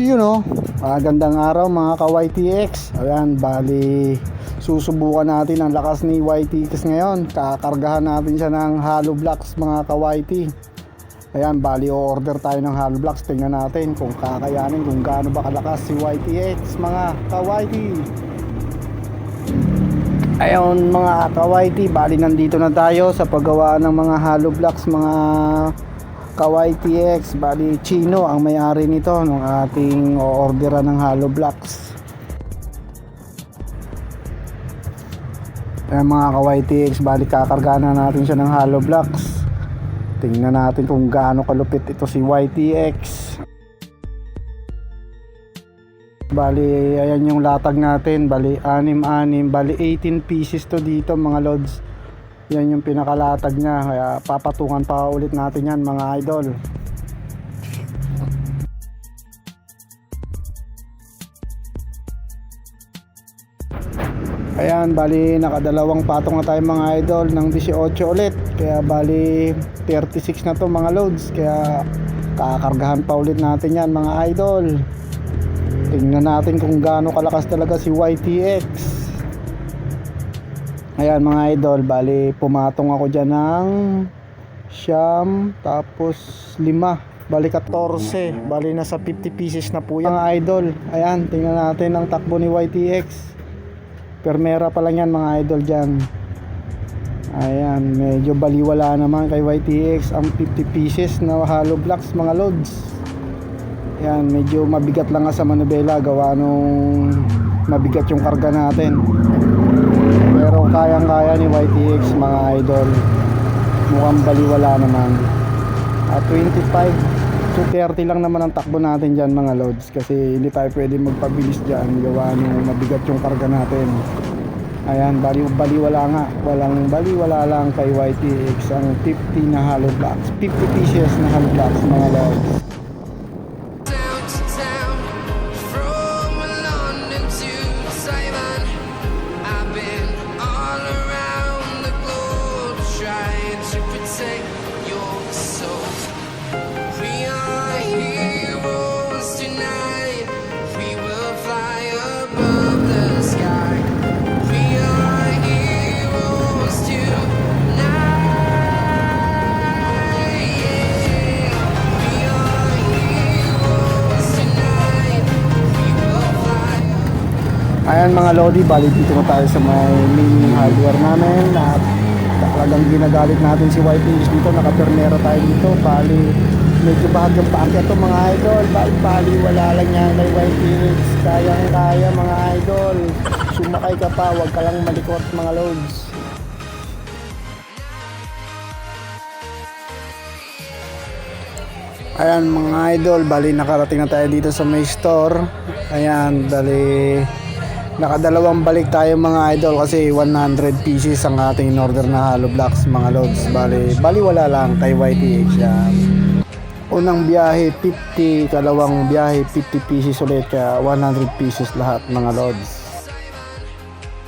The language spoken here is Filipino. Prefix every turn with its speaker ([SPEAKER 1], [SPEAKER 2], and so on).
[SPEAKER 1] You know, magandang araw mga ka-YTX. Ayan, bali susubukan natin ang lakas ni YTX ngayon. Kakargahan natin siya ng hollow blocks mga ka-YT. Ayan, bali order tayo ng hollow blocks. Tingnan natin kung kakayanin, kung gaano ba kalakas si YTX mga ka-YT. Ayun mga ka-YT, bali nandito na tayo sa paggawa ng mga hollow blocks mga ka-YTX. Bali Chino ang may-ari nito ng ating orderan ng hollow blocks. Ayan mga ka-YTX, bali kakarga na natin siya ng hollow blocks. Tingnan natin kung gaano kalupit ito si YTX. Bali, ayan yung latag natin. Bali, 6-6. Bali, 18 pieces to dito mga lods. Yan yung pinakalatag niya. Kaya papatungan pa ulit natin yan mga idol. Ayan, bali nakadalawang patong na tayo mga idol ng 18 ulit. Kaya bali 36 na to mga loads. Kaya kakargahan pa ulit natin yan mga idol. Tingnan natin kung gaano kalakas talaga si YTX. Ayan mga idol, bali pumatong ako dyan ng siyam, tapos lima. Bali 14, bali nasa 50 pieces na po yan mga idol. Ayan, tingnan natin ang takbo ni YTX. Permera pa lang yan mga idol dyan. Ayan, medyo baliwala naman kay YTX ang 50 pieces na hollow blocks mga loads. Yan, medyo mabigat lang nga sa manubela gawa nung mabigat yung karga natin. Pero kayang-kaya ni YTX mga idol. Mukhang baliwala naman. At 25 to 30 lang naman ang takbo natin dyan mga loads kasi hindi tayo pwede magpabilis dyan gawa nung mabigat yung karga natin. Ayan, bali baliwala nga. Walang baliwala lang kay YTX ang 50 na hollow blocks. 50 pieces na hollow blocks mga loads. Ayan mga Lodi, bali dito na tayo sa may main hardware namin at talagang ginagalit natin si YPS dito, nakapernera tayo dito, bali medyo bahagyang paakyat to mga idol, bali, bali wala lang yan. Kay YPS, kayang kaya mga idol, sumakay ka pa, wag ka lang malikot mga loads. Ayan mga idol, bali nakarating na tayo dito sa may store. Ayan, bali nakadalawang balik tayo mga idol kasi 100 pieces ang ating in-order na hollow blocks mga loads. Bali, bali wala lang kay YTX yan. Unang biyahe 50, kalawang biyahe 50 pieces ulit kaya 100 pieces lahat mga loads.